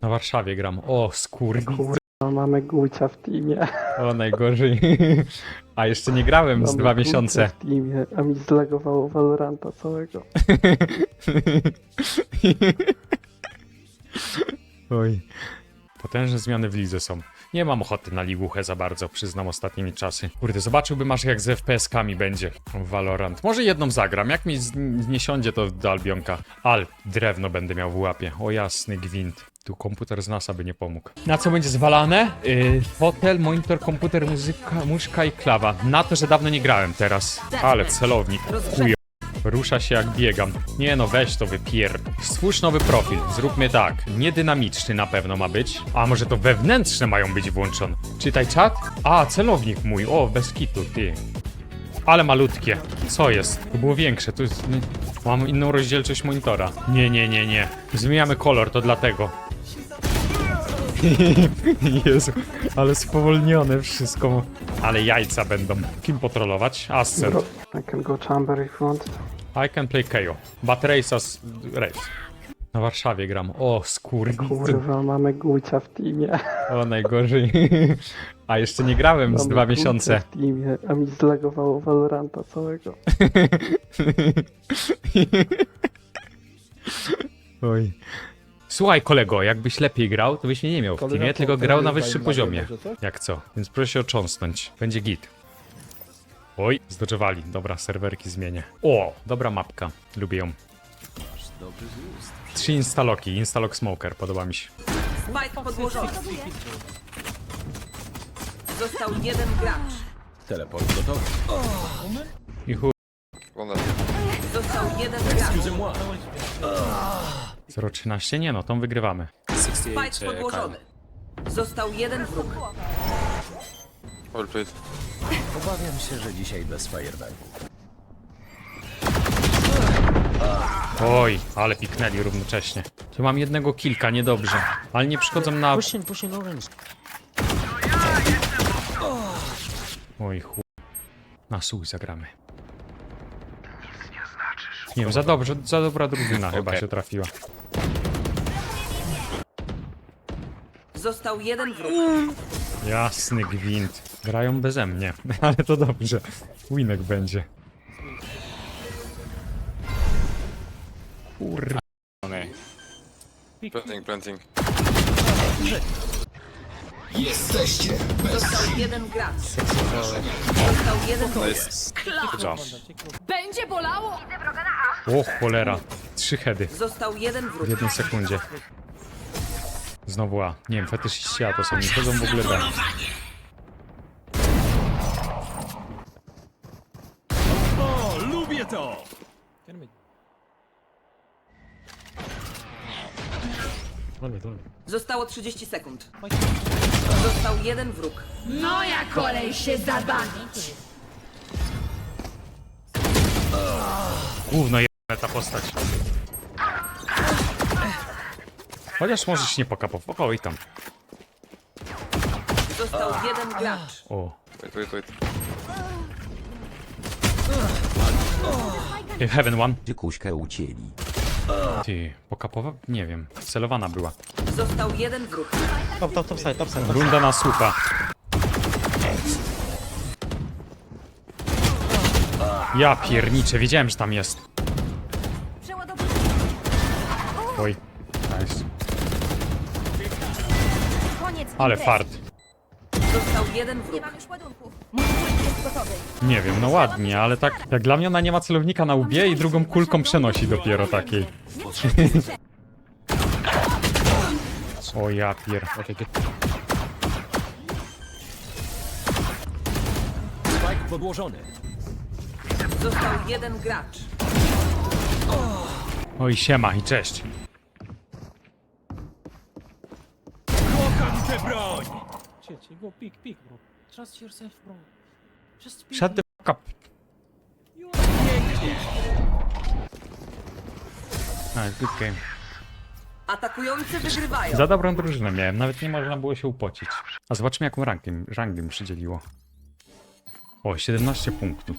Na Warszawie gram. O, skur. Kurwa, mamy Gucia w teamie. O, najgorzej. A jeszcze nie grałem z Mamy dwa Gucia miesiące. w teamie, a mi zlegowało Valoranta całego. Oj. Potężne zmiany w lidze są. Nie mam ochoty na liguchę za bardzo, przyznam ostatnimi czasy. Kurde, zobaczyłbym aż jak z FPS-kami będzie w Valorant. Może jedną zagram, jak mi z- nie siądzie to do Albionka. Ale drewno będę miał w łapie. O jasny gwint. Tu komputer z NASA by nie pomógł. Na co będzie zwalane? Yy, fotel, monitor, komputer, muzyka, muszka i klawa. Na to, że dawno nie grałem teraz. Ale celownik. Chuj. Rusza się jak biegam. Nie no, weź to wypier... Stwórz nowy profil. Zróbmy tak. Nie dynamiczny na pewno ma być. A może to wewnętrzne mają być włączone? Czytaj czat? A, celownik mój. O, bez kitu, ty. Ale malutkie. Co jest? To było większe. Tu jest... Mam inną rozdzielczość monitora. Nie, nie, nie, nie. Zmieniamy kolor, to dlatego. Jezu, ale spowolnione wszystko. Ale jajca będą. Kim potrolować? Ascent. Bro, I can go chamber if you want. I can play KO. But race as race. Na Warszawie gram. O, skur. Kurwa, mamy Gucia w teamie. O, najgorzej. A jeszcze nie grałem z Mamy dwa Gucia miesiące. w teamie, a mi zlegowało Valoranta całego. Oj. Słuchaj, kolego, jakbyś lepiej grał, to byś mnie nie miał w teamie, tylko grał na wyższym poziomie. Jak co? Więc proszę się otrząsnąć. Będzie git. Oj, zdodżowali. Dobra, serwerki zmienię. O, dobra mapka. Lubię ją. Trzy instaloki. Instalok Smoker, podoba mi się. Spike podłożony. Został jeden gracz. Teleport gotowy. I chuj. Został jeden gracz. 013? Nie no, tą wygrywamy. Spike podłożony. Został jeden wróg. Obawiam się, że dzisiaj bez fajerwerku. Oj, ale piknęli równocześnie. Tu mam jednego kilka, niedobrze. Ale nie przychodzą na... Pushing, pushing orange. Oj, chuj. Na słuch zagramy. Nie wiem, za dobrze, za dobra drużyna chyba się trafiła. Został jeden wróg. Jasny gwint. Grają beze mnie, ale to dobrze. Winek będzie. Kur... Planting, planting. Został jeden gracz. Został jeden wróg. Co? Będzie bolało! O cholera. Trzy heady Został jeden wróg. w jednej sekundzie. Znowu A. Nie wiem, fetyszyści A to są, nie chodzą w ogóle B. O, lubię to! Zostało 30 sekund. Został jeden wróg. Moja kolej się zabawić! Gówno jebane ta postać. Chociaż możesz nie pokapować. Oj tam. Został jeden gracz. O. Wait, wait, wait. Ej, Heaven one. Kuśkę ucięli. Ty, pokapowa? Nie wiem. Celowana była. Został jeden wróg. Top, top, top side, top side. Runda na słupa. Ja pierniczę, wiedziałem, że tam jest. Oj. Nice. Ale fart. Został jeden wróg. Nie wiem, no ładnie, ale tak jak dla mnie ona nie ma celownika na łbie i drugą kulką przenosi dopiero takiej. o ja pier... Spike podłożony. Został jeden gracz. Oj siema i cześć. Go peek, peek, bro. Trust yourself, bro. Just peek. Shut the fuck up. A, good game. Atakujący wygrywają. Za dobrą drużynę miałem, nawet nie można było się upocić. A zobaczmy jaką rankiem, rangiem przydzieliło. O, 17 punktów.